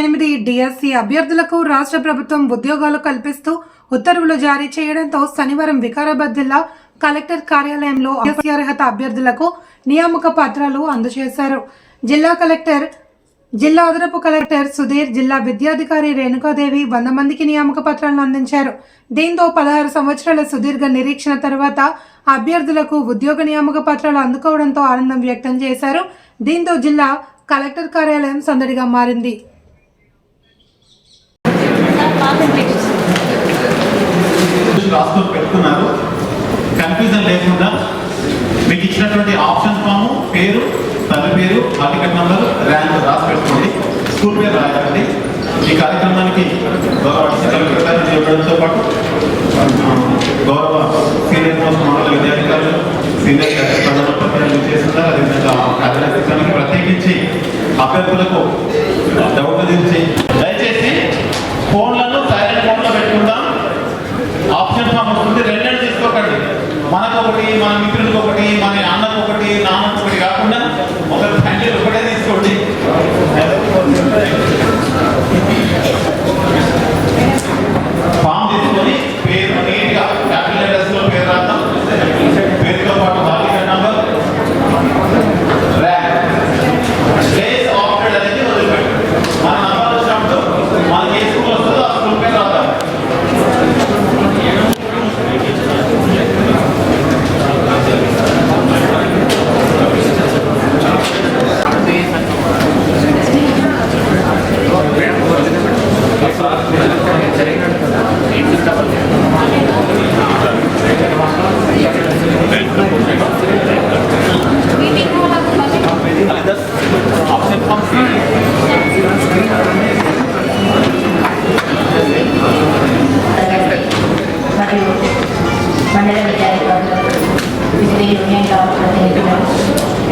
ఎనిమిది డిఎస్సి అభ్యర్థులకు రాష్ట్ర ప్రభుత్వం ఉద్యోగాలు కల్పిస్తూ ఉత్తర్వులు జారీ చేయడంతో శనివారం వికారాబాద్ జిల్లా కలెక్టర్ కార్యాలయంలో అర్హత అభ్యర్థులకు నియామక పత్రాలు అందజేశారు. జిల్లా కలెక్టర్ జిల్లా అదనపు కలెక్టర్ సుధీర్ జిల్లా విద్యాధికారి రేణుకాదేవి వంద మందికి నియామక పత్రాలను అందించారు. దీంతో పదహారు సంవత్సరాల సుదీర్ఘ నిరీక్షణ తర్వాత అభ్యర్థులకు ఉద్యోగ నియామక పత్రాలు అందుకోవడంతో ఆనందం వ్యక్తం చేశారు. దీంతో జిల్లా కలెక్టర్ కార్యాలయం సందడిగా మారింది. మండల విద్యాధికారులు సీనియర్ ప్రధాన ఉపాధ్యాయులు చేస్తున్నారు? అదేవిధంగా కార్యదర్శిత్వానికి ప్రత్యేకించి అభ్యర్థులకు డౌట్ తీర్చి దయచేసి ఫోన్లను సైలెంట్ మోడ్లో పెట్టుకుందాం. ఆప్షన్ ఫామ్ వస్తుంది. రెండేళ్ళు తీసుకోకండి. మనకొకటి మనం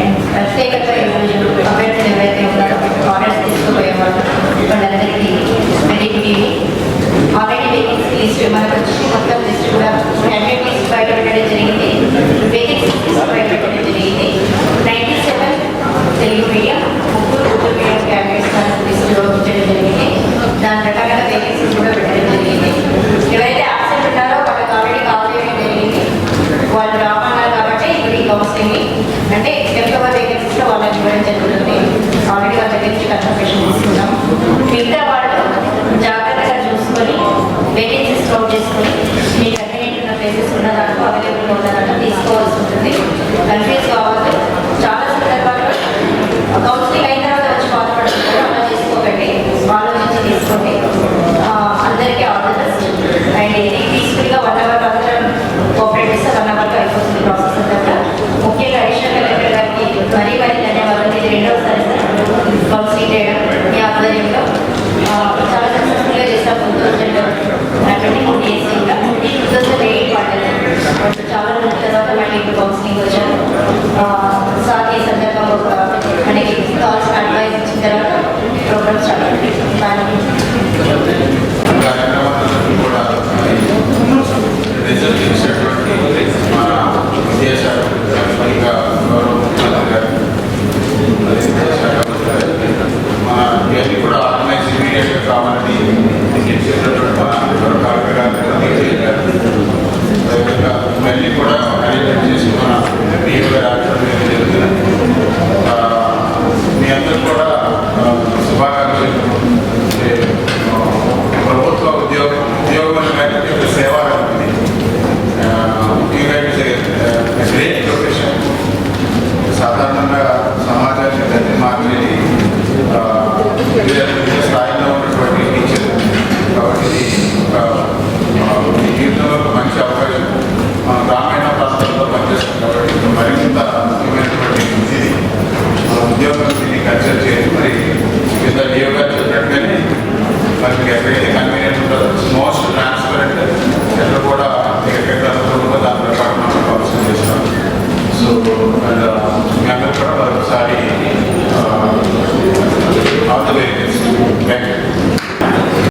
అండ్ ప్రత్యేకత ఈరోజు అభ్యర్థులు ఎవరైతే ఉన్నారో ఆర్డర్స్ తీసుకుపోయేవాళ్ళు మనకు వచ్చి మొత్తం లిస్ట్ కూడా హండ్రెడ్ జరిగింది వేకెన్సీ లిస్ట్ జరిగింది నైంటీ సెవెన్ తెలుగు మీడియం అన్ని తర్వాత మళ్ళీ ఇప్పుడు కౌన్సిలింగ్ వచ్చాను సార్ ఈ సందర్భంలో అంటే కాల్స్ అడ్వైస్ ఇచ్చిన తర్వాత ప్రోగ్రామ్ స్టార్ట్ అయింది దానికి